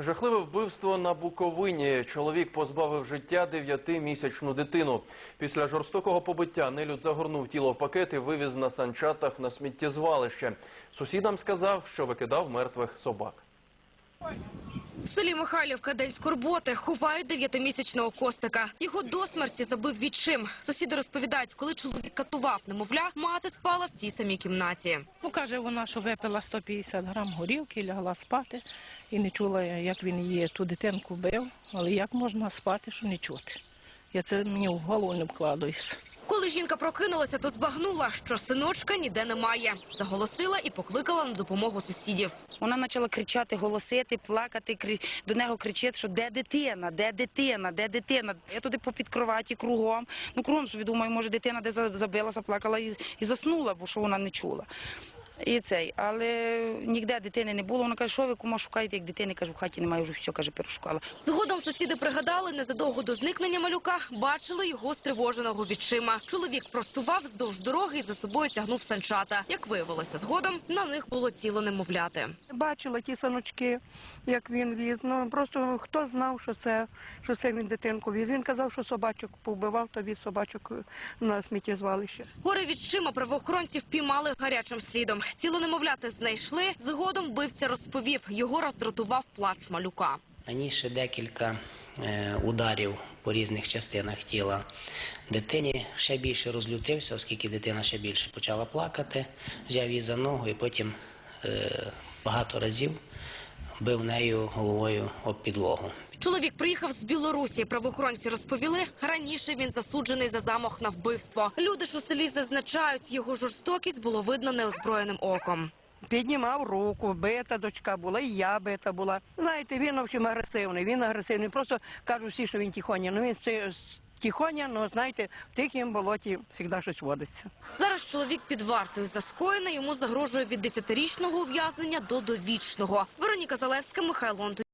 Жахливе вбивство на Буковині. Чоловік позбавив життя дев'ятимісячну дитину. Після жорстокого побиття нелюд загорнув тіло в пакет і вивіз на санчатах на сміттєзвалище. Сусідам сказав, що викидав мертвих собак. В селі Михайлівка день скорботи ховають дев'ятимісячного Костика. Його до смерті забив відчим. Сусіди розповідають, коли чоловік катував немовля, мати спала в цій самій кімнаті. Ну, каже вона, що випила 150 грам горілки, лягла спати і не чула, як він її ту дитинку бив. Але як можна спати, що не чути? Я це мені в голову не вкладаюся. Коли жінка прокинулася, то збагнула, що синочка ніде немає. Заголосила і покликала на допомогу сусідів. Вона почала кричати, голосити, плакати. До нього кричить, що де дитина, де дитина, де дитина. Я туди попід кроваті кругом. Ну кругом собі думаю, може дитина де за- забилася, плакала і, і заснула, бо що вона не чула. І цей, але ніде дитини не було. Вона каже, що ви кума шукаєте, як дитини? Кажу, в хаті немає, вже все каже, перешукала. Згодом сусіди пригадали, незадовго до зникнення малюка бачили його стривоженого відчима. Чоловік простував вздовж дороги і за собою тягнув санчата. Як виявилося згодом, на них було тіло немовляти. Бачила ті саночки, як він віз. Ну просто хто знав, що це, що це він дитинку віз. Він казав, що собачок повбивав, то віз собачок на сміттєзвалище. Горе відчима правоохоронці впіймали гарячим слідом. Тіло немовляти знайшли. Згодом вбивця розповів, його роздратував плач малюка. Раніше декілька е, ударів по різних частинах тіла дитині. Ще більше розлютився, оскільки дитина ще більше почала плакати, взяв її за ногу і потім е, багато разів бив нею головою об підлогу. Чоловік приїхав з Білорусі. Правоохоронці розповіли, раніше він засуджений за замах на вбивство. Люди ж у селі зазначають, його жорстокість було видно неозброєним оком. Піднімав руку, бита дочка була, і я бита була. Знаєте, він в общем, агресивний, він агресивний. Просто кажуть всі, що він тихоня. Ну він це тихоня, ну знаєте, в тихім болоті завжди щось водиться. Зараз чоловік під вартою за скоєне йому загрожує від 10-річного ув'язнення до довічного. Вероніка Залевська, Михайло.